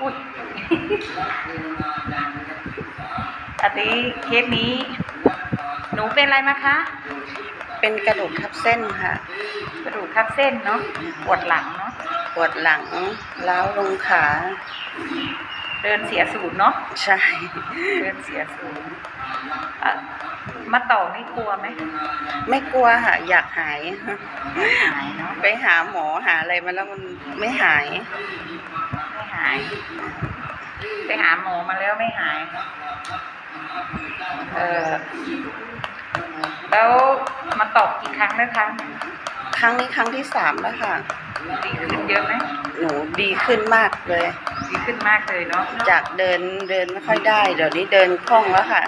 อุ้ยอันนี้เคสนี้ หนูเป็นอะไรมาคะ เป็นกระดูกทับเส้นค่ะ กระดูกทับเส้นเนาะ ปวดหลังเนาะ ปวดหลังล้าวลงขา เดินเสียศูนย์เนาะ ใช่ เดินเสียศูนย์อะมาต่อนี่กลัวไหม ไม่กลัวค่ะ อยากหายหายเนาะไปหาหมอหาอะไรมาแล้วมันไม่หายไม่หายไปหาหมอมาแล้วไม่หาย เออ แล้วมาตอบกี่ครั้งแล้วคะครั้งนี้ครั้งที่สามแล้วค่ะ ดีขึ้นเยอะไหมหนูดีขึ้นมากเลย ดีขึ้นมากเลยเนาะจากเดินเดินไม่ค่อยได้ เดี๋ยวนี้เดินคล่องแล้วค่ะ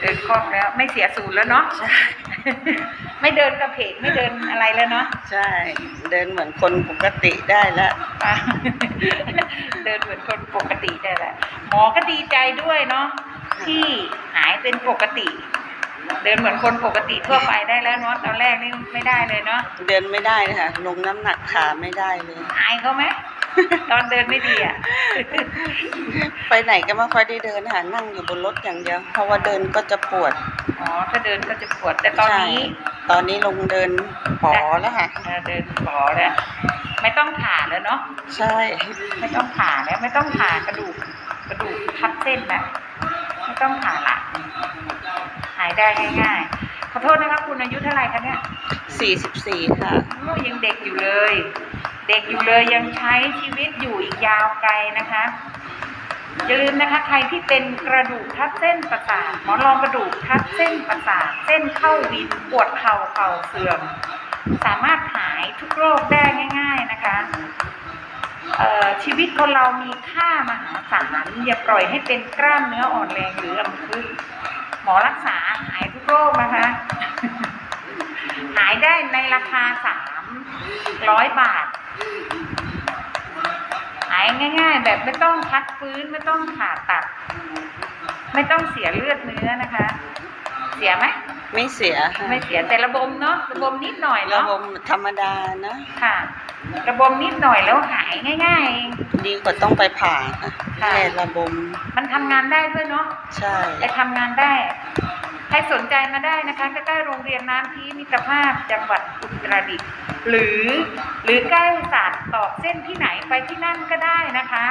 เดินคล่องแล้ว ไม่เสียศูนย์แล้วเนาะใช่ ไม่เดินกระเพกไม่เดินอะไรแล้วเนาะใช่ เดินเหมือนคนปกติได้แล้วอะเดินเหมือนคนปกติได้แหละหมอก็ดีใจด้วยเนาะที่หายเป็นปกติ เดินเหมือนคนปกติทั่วไปได้แล้วเนาะตอนแรกนี่ไม่ได้เลยเนาะเดินไม่ได้เลยค่ะลงน้ำหนักขาไม่ได้เลยอายเขาไหม ตอนเดินไม่ดีอะ ไปไหนก็ไม่ค่อยได้เดินค่ะนั่งอยู่บนรถอย่างเดียว เพราะว่าเดินก็จะปวด อ๋อ ถ้าเดินก็จะปวด แต่ตอนนี้ใช่ตอนนี้ลงเดินปอแล้วค่ะเออเดินขอแล้ว ไม่ต้องผ่าแล้วเนาะ ใช่ ไม่ต้องผ่าแล้ว ไม่ต้องผ่ากระดูก กระดูกทับเส้นนะไม่ต้องผ่าละหายได้ง่ายๆ ขอโทษนะคะคุณอายุเท่าไหร่คะเนี่ยสี่สิบสี่ค่ะโอ้ยังเด็กอยู่เลย เด็กอยู่เลยยังใช้ชีวิตอยู่อีกยาวไกลนะคะอย่าลืมนะคะใครที่เป็นกระดูกทับเส้นประสาทหมอนรองกระดูกทับเส้นประสาทเส้นเข้าวินปวดเข่าเข่าเสื่อม สามารถหายทุกโรคได้ง่าย ๆนะคะชีวิตคนเรามีค่ามหาศาลอย่าปล่อยให้เป็นกล้ามเนื้ออ่อนแรงหรือลำพึงหมอรักษาหายทุกโรคนะคะ หายได้ในราคาสามร้อยบาท หายง่าย ๆ แบบไม่ต้องพักฟื้นไม่ต้องผ่าตัด ไม่ต้องเสียเลือดเนื้อนะคะ เสียไหมไม่เสียค่ะไม่เสียแต่ระบมเนาะระบมนิดหน่อยระเนาะบบธรรมดานะ ค่ะ ระบมนิดหน่อยแล้วหายง่าย ๆเอง ดีกว่าต้องไปผ่าค่ะค่ะ แค่ระบม มันทำงานได้ด้วยเนาะ ใช่ ไปทำงานได้ ใครสนใจมาได้นะคะใกล้ๆโรงเรียนน้ำพีมิตรภาพจังหวัดอุตรดิตถ์ หรือหรือใกล้ศาสตร์ตอกเส้นที่ไหนไปที่นั่นก็ได้นะคะ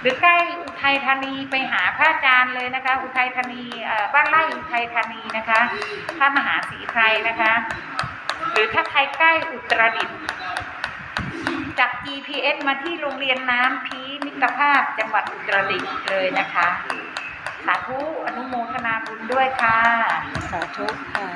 หรือใกล้อุทัยธานีไปหาพระอาจารย์เลยนะคะ อุทัยธานีเอ่อบ้านไร่อุทัยธานีนะคะพระมหาศรีไพรนะคะ หรือถ้าใครใกล้อุตรดิตถ์จาก GPS มาที่โรงเรียนน้ำพีมิตรภาพจังหวัดอุตรดิตถ์เลยนะคะสาธุอนุโมทนาบุญด้วยค่ะ สาธุค่ะ